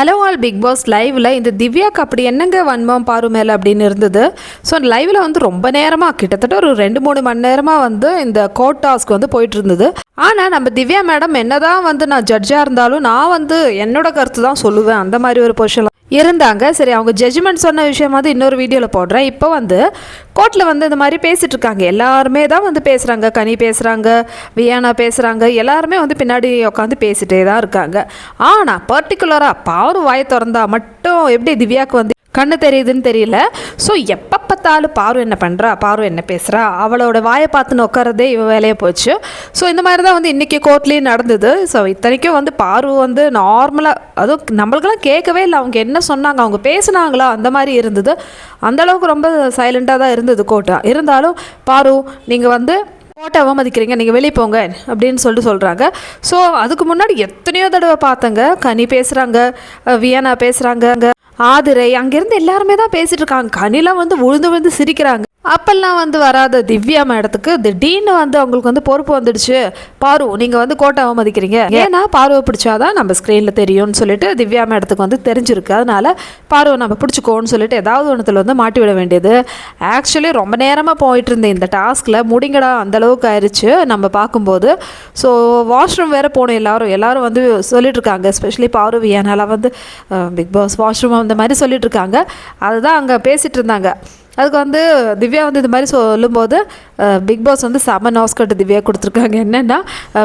Hello all big pass லைவில் இந்த திவ்யாக்கு அப்படி என்னங்க வன்மம் பாரு மேலே அப்படின்னு இருந்தது. ஸோ லைவில் வந்து ரொம்ப நேரமாக கிட்டத்தட்ட ஒரு ரெண்டு மூணு மணி நேரமாக வந்து இந்த கோர்ட் டாஸ்க் வந்து போயிட்டு இருந்தது. ஆனால் நம்ம திவ்யா மேடம் என்னதான் வந்து நான் ஜட்ஜாக இருந்தாலும் நான் வந்து என்னோட கருத்து தான் சொல்லுவேன். அந்த மாதிரி ஒரு பொசிஷன் இருந்தாங்க. சரி அவங்க ஜட்ஜ்மெண்ட் சொன்ன விஷயம் வந்து இன்னொரு வீடியோவில் போடுறேன். இப்போ வந்து கோர்ட்டில் வந்து இந்த மாதிரி பேசிகிட்ருக்காங்க இருக்காங்க. எல்லாருமே தான் வந்து பேசுகிறாங்க கனி பேசுகிறாங்க வியானா பேசுகிறாங்க எல்லாருமே வந்து பின்னாடி உட்காந்து பேசிகிட்டே தான் இருக்காங்க. ஆனால் பர்டிகுலராக பாரு வாயை திறந்தா மட்டும் எப்படி திவ்யாவுக்கு வந்து கண்ணு தெரியுதுன்னு தெரியல. ஸோ எப்போ பார்த்தாலும் பாரு என்ன பண்ணுறா பாரு என்ன பேசுகிறா அவளோட வாயை பார்த்துன்னு உட்காரதே இவ வேலையை போச்சு. ஸோ இந்த மாதிரி தான் வந்து இன்றைக்கி கோர்ட்லேயும் நடந்தது. ஸோ இத்தனைக்கும் வந்து பாரு வந்து நார்மலாக அதுவும் நம்மளுக்கெல்லாம் கேட்கவே இல்லை. அவங்க என்ன சொன்னாங்க அவங்க பேசுனாங்களா அந்த மாதிரி இருந்தது. அந்த அளவுக்கு ரொம்ப சைலண்ட்டாக தான் இருந்தது கோர்ட்டாக இருந்தாலும் பாரு நீங்கள் வந்து கோட்டை அவமதிக்கிறீங்க நீங்கள் வெளியே போங்க அப்படின்னு சொல்லிட்டு சொல்கிறாங்க ஸோ அதுக்கு முன்னாடி எத்தனையோ தடவை பார்த்தங்க. கனி பேசுகிறாங்க வியனா பேசுகிறாங்க ஆதிரை அங்கேருந்து எல்லாருமே தான் பேசிட்டு இருக்காங்க. கனிலாம் வந்து உழுந்து விழுந்து சிரிக்கிறாங்க. அப்பெல்லாம் வந்து வராத திவ்யா மேடத்துக்கு திடீர்னு வந்து அவங்களுக்கு வந்து பொறுப்பு வந்துடுச்சு. பாரு நீங்கள் வந்து கோட்டை அவமதிக்கிறீங்க. ஏன்னா பார்வை பிடிச்சாதான் நம்ம ஸ்க்ரீனில் தெரியும்னு சொல்லிட்டு திவ்யா மேடத்துக்கு வந்து தெரிஞ்சிருக்கு. அதனால பார்வை நம்ம பிடிச்சிக்கோன்னு சொல்லிட்டு ஏதாவது ஒன்றத்தில் வந்து மாட்டி விட வேண்டியது. ஆக்சுவலி ரொம்ப நேரமாக போயிட்டு இருந்தேன் இந்த டாஸ்கில் முடிங்கடா அந்த அளவுக்கு ஆயிடுச்சு நம்ம பார்க்கும்போது. ஸோ வாஷ்ரூம் வேறு போன எல்லாரும். எல்லாரும் வந்து சொல்லிட்டு இருக்காங்க. எஸ்பெஷலி பார்வை வந்து பிக் பாஸ் வாஷ்ரூம் அந்த மாதிரி சொல்லிட்டு இருக்காங்க. அதுதான் அங்கே பேசிட்டு இருந்தாங்க. அதுக்கு வந்து திவ்யா வந்து இது மாதிரி சொல்லும்போது பிக் பாஸ் வந்து செம நாஸ்கட் திவ்யா கொடுத்துருக்காங்க. என்னென்னா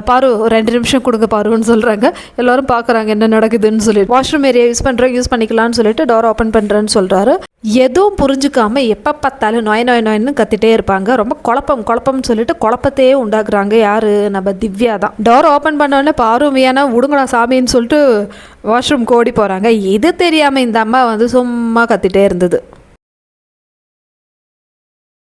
பாரு ரெண்டு நிமிஷம் கொடுங்க பாருன்னு சொல்கிறாங்க எல்லோரும் பார்க்குறாங்க என்ன நடக்குதுன்னு சொல்லிட்டு. வாஷ்ரூம் ஏரியா யூஸ் பண்ணுறேன் யூஸ் பண்ணிக்கலாம்னு சொல்லிட்டு டோர் ஓப்பன் பண்ணுறேன்னு சொல்கிறாரு எதுவும் புரிஞ்சுக்காம எப்போ பார்த்தாலும் நோய் நோய் நோயின்னு கத்திட்டே இருப்பாங்க. ரொம்ப குழப்பம் குழப்பம்னு சொல்லிட்டு குழப்பத்தையே உண்டாக்குறாங்க யார்? நம்ம திவ்யா தான். டோர் ஓப்பன் பண்ணோடனே பார்வையானா விடுங்கடா சாமின்னு சொல்லிட்டு வாஷ்ரூம் கோடி போகிறாங்க இது தெரியாமல் இந்த அம்மா வந்து சும்மா கத்திட்டே இருந்தது.